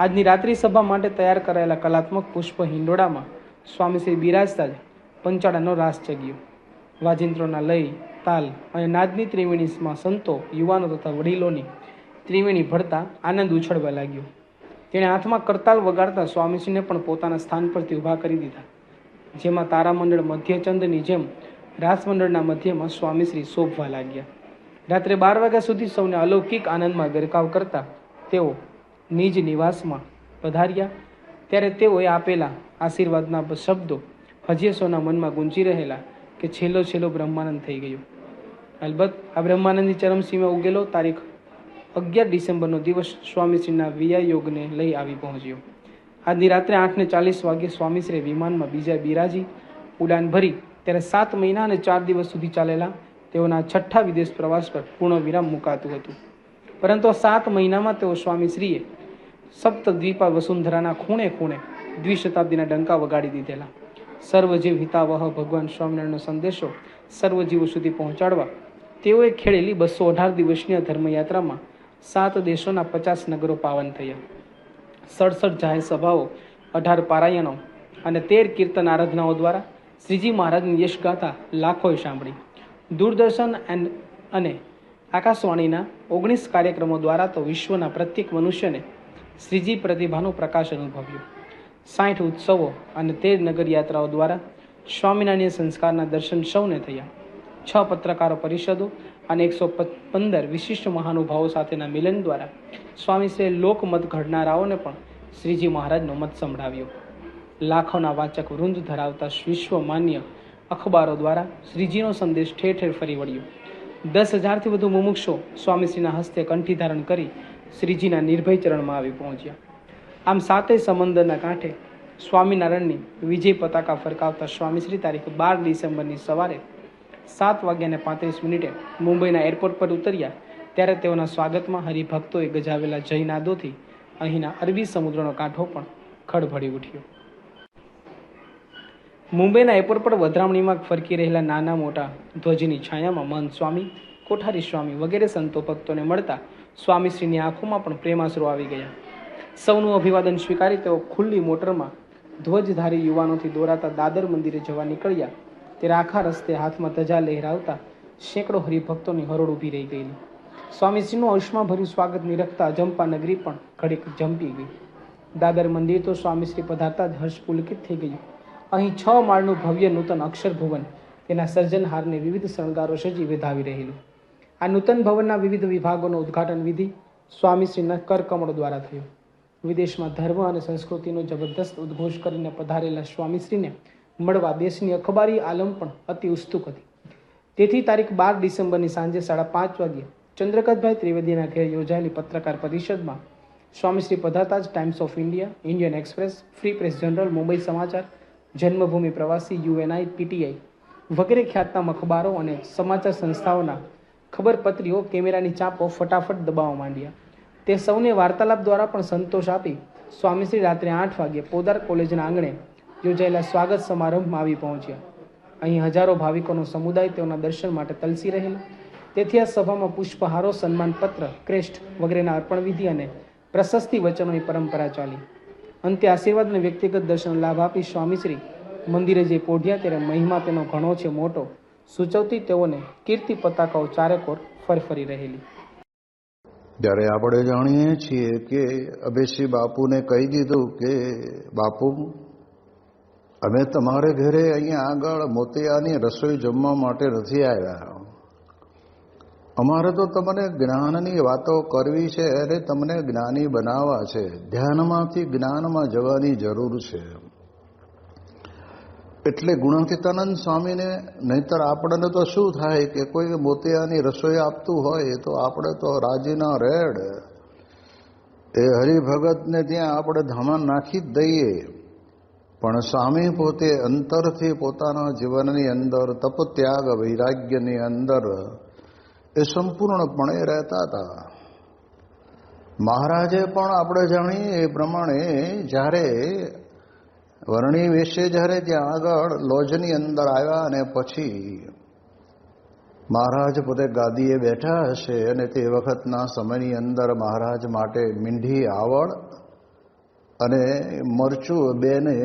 આજની રાત્રિ સભા માટે તૈયાર કરાયેલા કલાત્મક પુષ્પ હિંડોળામાં સ્વામી શ્રી બિરાજતા જ પંચાળાનો રાસ ચગ્યો વાજિંત્રોના લય, તાલ અને નાદની ત્રિવેણીમાં સંતો, યુવાનો તથા વડીલોની ત્રિવેણી ભરતા આનંદ ઉછળવા લાગ્યો. તેણે હાથમાં કરતાલ વગાડતા સ્વામીશ્રીને પણ પોતાના સ્થાન પરથી ઊભા કરી દીધા. જેમાં તારામંડળ મધ્યચંદની જેમ રાસમંડળના મધ્યમાં સ્વામીશ્રી શોભવા લાગ્યા. રાત્રે બાર વાગ્યા સુધી સૌને અલૌકિક આનંદમાં ગરકાવ કરતા તેઓ નિજ નિવાસમાં પધાર્યા. ત્યારે તેઓએ આપેલા આશીર્વાદના શબ્દો હજી મનમાં ગુંજી રહેલા કે છેલ્લો છેલ્લો બ્રહ્માનંદ થઈ ગયો. અલબત્ત આ બ્રહ્માનંદની ચરમસીમાં ઉગેલો તારીખ અગિયાર ડિસેમ્બરનો દિવસ સ્વામીશ્રીના વિયા યોગને લઈ આવી પહોંચ્યો. આજની રાત્રે આઠને ચાલીસ વાગ્યે સ્વામીશ્રી વિમાનમાં બીજા બિરાજી ઉડાન ભરી ત્યારે સાત મહિના અને ચાર દિવસ સુધી ચાલેલા તેઓના છઠ્ઠા વિદેશ પ્રવાસ પર પૂર્ણ વિરામ મુકાતું હતું. પરંતુ સાત મહિનામાં તેઓ સ્વામીશ્રીએ સપ્તદ્વીપા વસુંધરાના ખૂણે ખૂણે દ્વિશતાબ્દીના ડંકા વગાડી દીધેલા. સર્વજીવ હિતાવહ ભગવાન સ્વામિનારાયણનો સંદેશો સર્વજીવો સુધી પહોંચાડવા તેઓએ ખેડેલી બસો અઢાર દિવસની ધર્મયાત્રામાં સાત દેશોના પચાસ નગરો પાવન થયા. સડસઠ જાહેર સભાઓ, અઢાર પારાયણો અને તેર કીર્તન આરાધનાઓ દ્વારા શ્રીજી મહારાજની યશગાથા લાખોએ સાંભળી. દૂરદર્શન એન્ડ અને આકાશવાણીના ઓગણીસ કાર્યક્રમો દ્વારા તો વિશ્વના પ્રત્યેક મનુષ્યને શ્રીજી પ્રતિભાનું પ્રકાશ અનુભવ્યું. સાઠ ઉત્સવો અને તેર નગરયાત્રાઓ દ્વારા સ્વામિનારાયણ સંસ્કારના દર્શન સૌને થયા. છ પત્રકારો પરિષદો અને એકસો પંદર વિશિષ્ટ મહાનુભાવો સાથેના મિલન દ્વારા સ્વામીશ્રીએ લોકમત ઘડનારાઓને પણ શ્રીજી મહારાજનો મત સંભળાવ્યો. લાખોના વાચક વૃંદ ધરાવતા વિશ્વ માન્ય અખબારો દ્વારા શ્રીજીનો સંદેશ ઠેર ઠેર ફરી વળ્યો. દસ હજારથી વધુ મુમુક્ષો સ્વામીશ્રીના હસ્તે કંઠી ધારણ કરી શ્રીજીના નિર્ભય ચરણમાં આવી પહોંચ્યા. આમ સાતે સમંદરના કાંઠે સ્વામિનારાયણની વિજય પતાકા ફરકાવતા સ્વામીશ્રી તારીખ બાર ડિસેમ્બરની સવારે સાત વાગ્યાને પાંત્રીસ મિનિટે મુંબઈના એરપોર્ટ પર ઉતર્યા. ત્યારે તેઓના સ્વાગતમાં હરિભક્તોએ ગજાવેલા જયનાદોથી અહીંના અરબી સમુદ્રનો કાંઠો પણ ખડભડી ઉઠ્યો. મુંબઈના એરપોર્ટ પર વધરામણીમાં ફરકી રહેલા નાના મોટા ધ્વજની છાયામાં મહંત સ્વામી, કોઠારી સ્વામી વગેરે સંતો ભક્તોને મળતા સ્વામીશ્રીની આંખોમાં પણ પ્રેમાશ્રુ આવી ગયા. સૌનું અભિવાદન સ્વીકારી તેઓ ખુલ્લી મોટરમાં ધ્વજધારી યુવાનોથી દોરાતા દાદર મંદિરે જવા નીકળ્યા. ત્યારે આખા રસ્તે હાથમાં ધજા લહેરાવતા સેંકડો હરિભક્તોની હરોળ ઊભી રહી ગયેલી. સ્વામીશ્રીનું અયુષ્માભર્યું સ્વાગત નિરખતા જંપા નગરી પણ ઘડીક જંપી ગઈ. દાદર મંદિર તો સ્વામીશ્રી પધારતા જ હર્ષ પુલકિત થઈ ગયું. અહીં છ માળનું ભવ્ય નૂતન અક્ષરભુવન તેના સર્જનહારને વિવિધ શણગારો સજી વધાવી રહેલું. આ નૂતન ભવનના વિવિધ વિભાગોનું ઉદ્ઘાટન વિધિ સ્વામીશ્રીના કરકમળો દ્વારા થયો. વિદેશમાં ધર્મ અને સંસ્કૃતિનો જબરદસ્ત ઉદ્ઘોષ કરીને પધારેલા સ્વામીશ્રીને મળવા દેશની અખબારી આલમ પણ અતિ ઉત્સુક હતી. તેથી તારીખ બાર ડિસેમ્બરની સાંજે સાડા પાંચ વાગ્યે ચંદ્રકાંતભાઈ ત્રિવેદીના ઘેર યોજાયેલી પત્રકાર પરિષદમાં સ્વામીશ્રી પધારતા જ Times of India, Indian Express, free press journal, Mumbai Samachar, Janmabhoomi Pravasi યુએનઆઈ PTI વગેરે ખ્યાતનામ અખબારો અને સમાચાર સંસ્થાઓના ખબરપત્રીઓ કેમેરાની ચાંપો ફટાફટ દબાવવા માંડ્યા. તે સૌને વાર્તાલાપ દ્વારા પણ સંતોષ આપી સ્વામીશ્રી રાત્રે આઠ વાગ્યે પોદાર કોલેજના આંગણે યોજાયેલા સ્વાગત સમારંભમાં આવી પહોંચ્યા. અહીં હજારો ભાવિકોનો સમુદાય તેઓના દર્શન માટે તલસી રહેલો. તેથી આ સભામાં પુષ્પહારો, સન્માનપત્ર ક્રેસ્ટ વગેરેના અર્પણ વિધિ અને પ્રશસ્તિ વચનોની પરંપરા ચાલી. અંતે આશીર્વાદ અને વ્યક્તિગત દર્શન લાભ આપી સ્વામીશ્રી મંદિરે જે પોઢ્યા, ત્યારે મહિમા તેનો ઘણો છે, મોટો. સૂચવતી તેઓને કીર્તિ પતાકાઓ ચારેકોર ફરફરી રહેલી. જ્યારે આપણે જાણીએ છીએ કે અભિષી બાપુને કહી દીધું કે, બાપુ, અમે તમારે ઘરે અહીંયા આગળ મોતિયાની રસોઈ જમવા માટે નથી આવ્યા. અમારે તો તમને જ્ઞાનની વાતો કરવી છે અને તમને જ્ઞાની બનાવવા છે. ધ્યાનમાંથી જ્ઞાનમાં જવાની જરૂર છે. એટલે ગુણાતીતાનંદ સ્વામીને નહીતર આપણને તો શું થાય કે કોઈ મોતિયાની રસોઈ આપતું હોય તો આપણે તો રાજીના રેડ. એ હરિભગતને ત્યાં આપણે ધામા નાખી જ દઈએ. પણ સ્વામી પોતે અંતરથી પોતાના જીવનની અંદર તપ ત્યાગ વૈરાગ્યની અંદર એ સંપૂર્ણપણે રહેતા હતા. મહારાજે પણ આપણે જાણીએ એ પ્રમાણે જ્યારે વર્ણી વિશે જ્યારે ત્યાં આગળ લોજની અંદર આવ્યા અને પછી મહારાજ પોતે ગાદીએ બેઠા હશે અને તે વખતના સમયની અંદર મહારાજ માટે મીંઢી આવડ અને મરચું બેને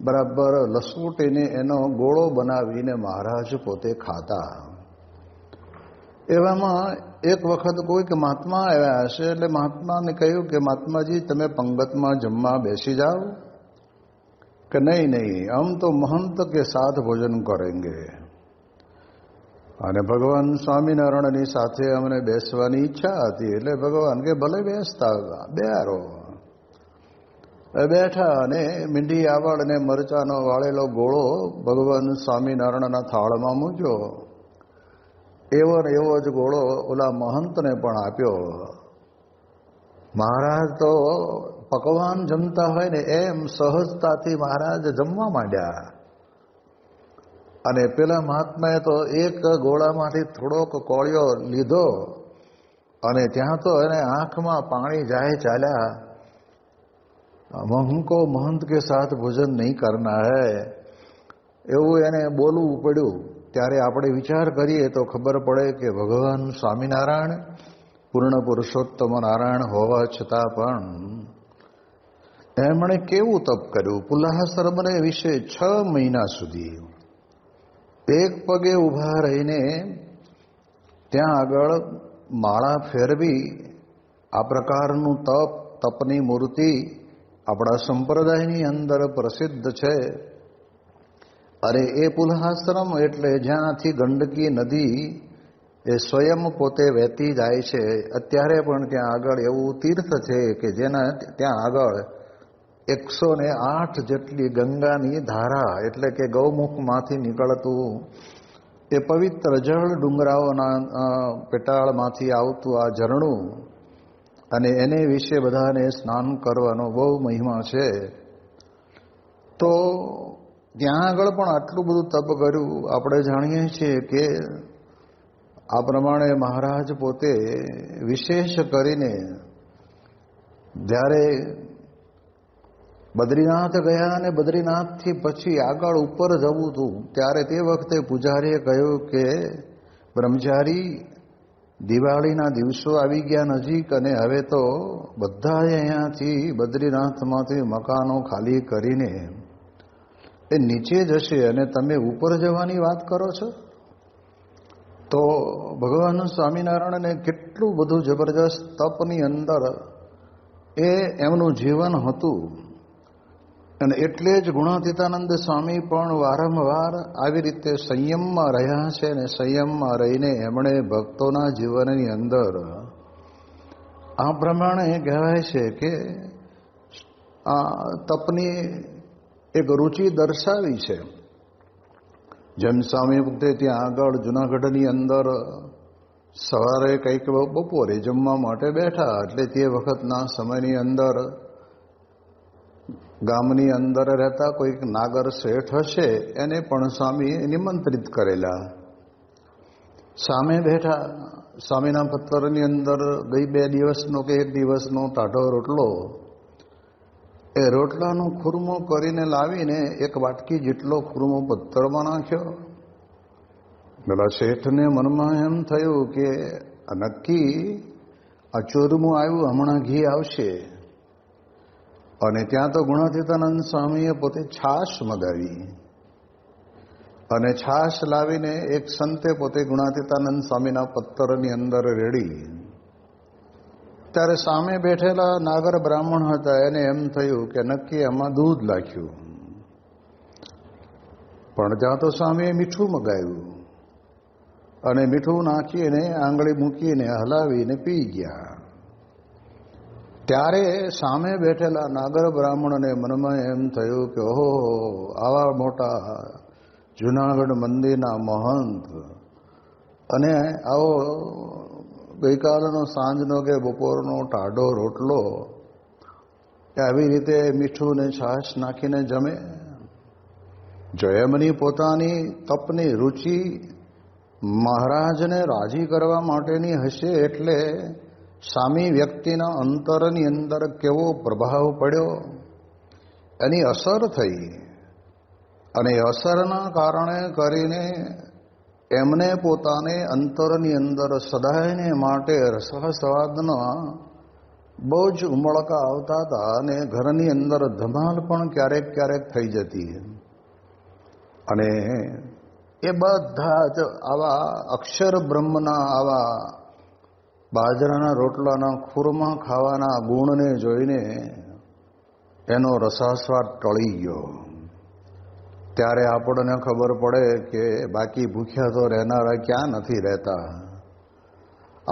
બરાબર લસૂટીને એનો ગોળો બનાવીને મહારાજ પોતે ખાતા. એવામાં એક વખત કોઈક મહાત્મા આવ્યા હશે એટલે મહાત્માને કહ્યું કે, મહાત્માજી, તમે પંગતમાં જમવા બેસી જાઓ. કે નહીં નહીં, આમ તો મહંત કે સાથ ભોજન કરેંગે. અને ભગવાન સ્વામિનારાયણની સાથે અમને બેસવાની ઈચ્છા હતી, એટલે ભગવાન કે ભલે બેસતા બેરો બેઠા અને મીંઢી આવડ અને મરચાનો વાળેલો ગોળો ભગવાન સ્વામિનારાયણના થાળમાં મૂક્યો. એવો એવો જ ગોળો ઓલા મહંતને પણ આપ્યો. મહારાજ તો પકવાન જમતા હોય ને એમ સહજતાથી મહારાજ જમવા માંડ્યા. અને પેલા મહાત્માએ તો એક ગોળામાંથી થોડોક કોળિયો લીધો અને ત્યાં તો એને આંખમાં પાણી જાય ચાલ્યા. મહંકો મહંત કે સાથ ભોજન નહીં કરના હૈ. એવું એને બોલવું પડ્યું. ત્યારે આપણે વિચાર કરીએ તો ખબર પડે કે ભગવાન સ્વામિનારાયણ પૂર્ણ પુરુષોત્તમ નારાયણ હોવા છતાં પણ એમણે કેવું તપ કર્યું? પુલાહાશ્રમને વિશે છ મહિના સુધી. એક પગે ઊભા રહીને ત્યાં આગળ માળા ફેરવી આ પ્રકારનું તપ, તપની મૂર્તિ આપણા સંપ્રદાયની અંદર પ્રસિદ્ધ છે. અરે એ પુલહાશ્રમ એટલે જ્યાંથી ગંડકી નદી એ સ્વયં પોતે વહેતી જાય છે. અત્યારે પણ ત્યાં આગળ એવું તીર્થ છે કે જેના ત્યાં આગળ એકસો ને આઠ જેટલી ગંગાની ધારા એટલે કે ગૌમુખમાંથી નીકળતું એ પવિત્ર જળ ડુંગરાઓના પેટાળમાંથી આવતું આ ઝરણું અને એને વિશે બધાને સ્નાન કરવાનો બહુ મહિમા છે. તો ત્યાં આગળ પણ આટલું બધું તપ કર્યું. આપણે જાણીએ છીએ કે આ પ્રમાણે મહારાજ પોતે વિશેષ કરીને જ્યારે બદ્રીનાથ ગયા અને બદ્રીનાથથી પછી આગળ ઉપર જવું હતું, ત્યારે તે વખતે પૂજારીએ કહ્યું કે, બ્રહ્મચારી, દિવાળીના દિવસો આવી ગયા નજીક અને હવે તો બધા અહીંયાથી બદ્રીનાથમાંથી મકાનો ખાલી કરીને એ નીચે જશે અને તમે ઉપર જવાની વાત કરો છો? તો ભગવાન સ્વામિનારાયણને કેટલું બધું જબરજસ્ત તપની અંદર એ એમનું જીવન હતું. અને એટલે જ ગુણાતીતાનંદ સ્વામી પણ વારંવાર આવી રીતે સંયમમાં રહ્યા છે અને સંયમમાં રહીને એમણે ભક્તોના જીવનની અંદર આ પ્રમાણે કહેવાય છે કે આ તપની એક રુચિ દર્શાવી છે. જેમ સ્વામી વખતે ત્યાં આગળ જુનાગઢની અંદર સવારે કંઈક બપોરે જમવા માટે બેઠા એટલે તે વખતના સમયની અંદર ગામની અંદર રહેતા કોઈક નાગર શેઠ હશે, એને પણ સ્વામી નિમંત્રિત કરેલા. સામે બેઠા, સ્વામીના પત્રની અંદર ગઈ બે દિવસનો કે એક દિવસનો ટાઢો રોટલો. એ રોટલાનો ખુરમો કરીને લાવીને એક વાટકી જેટલો ખુરમો પથ્થરમાં નાખ્યો. પેલા શેઠને મનમાં એમ થયું કે નક્કી, આ ચોરમું આવ્યું, હમણાં ઘી આવશે. અને ત્યાં તો ગુણાતીતાનંદ સ્વામીએ પોતે છાશ મગાવી. અને છાશ લાવીને એક સંતે પોતે ગુણાતીતાનંદ સ્વામીના પત્તરની અંદર રેડી. ત્યારે સામે બેઠેલા નાગર બ્રાહ્મણ હતા, એને એમ થયું કે નક્કી એમાં દૂધ નાખ્યું. પણ ત્યાં તો સ્વામીએ મીઠું મગાવ્યું. અને મીઠું નાખીને આંગળી મૂકીને હલાવીને પી ગયા. ત્યારે સામે બેઠેલા નાગર બ્રાહ્મણને મનમાં એમ થયું કે, ઓહો, આવા મોટા જુનાગઢ મંદિરના મહંત. અને આવો ગઈકાલનો સાંજનો કે બપોરનો ટાઢો રોટલો. આવી રીતે મીઠું ને છાશ નાખીને જમે. જો એમની પોતાની તપની રુચિ મહારાજને રાજી કરવા માટેની હશે એટલે સામી વ્યક્તિના અંતરની અંદર કેવો પ્રભાવ પડ્યો, એની અસર થઈ અને અસરના કારણે કરીને એમને પોતાને અંતરની અંદર સદાયને માટે રસસ્વાદના બહુ જ ઉમળકા આવતા હતા અને ઘરની અંદર ધમાલ પણ ક્યારેક ક્યારેક થઈ જતી અને એ બધા જ આવા અક્ષર બ્રહ્મના આવા બાજરાના રોટલાના ખૂરમાં ખાવાના ગુણને જોઈને એનો રસાસ્વાદ ટળી ગયો. ત્યારે આપણને ખબર પડે કે બાકી ભૂખ્યા તો રહેનારા ક્યાં નથી રહેતા.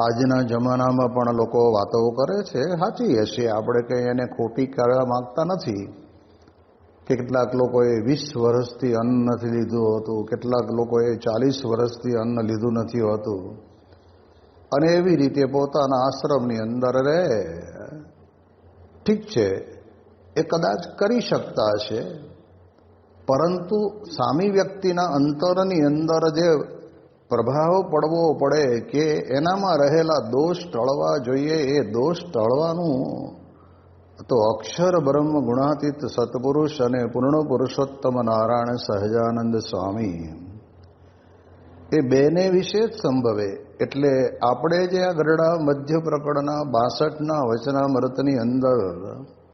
આજના જમાનામાં પણ લોકો વાતો કરે છે, સાચી હશે, આપણે કંઈ એને ખોટી કરવા માંગતા નથી. કેટલાક લોકોએ વીસ વર્ષથી અન્ન નથી લીધું હતું, કેટલાક લોકોએ ચાલીસ વર્ષથી અન્ન લીધું નથી હોતું. અને એવી રીતે પોતાના આશ્રમની અંદર રહે. ઠીક છે, એ કદાચ કરી શકતા હશે, પરંતુ સામી વ્યક્તિના અંતરની અંદર જે પ્રભાવ પડવો પડે કે એનામાં રહેલા દોષ ટળવા જોઈએ, એ દોષ ટળવાનું તો અક્ષર બ્રહ્મ ગુણાતીત સત્પુરુષ અને પૂર્ણ પુરુષોત્તમ નારાયણ સહજાનંદ સ્વામી એ બેને વિશે જ સંભવે. એટલે આપણે જે આ ગરડા મધ્ય પ્રકરણના બાસઠના વચનામૃતની અંદર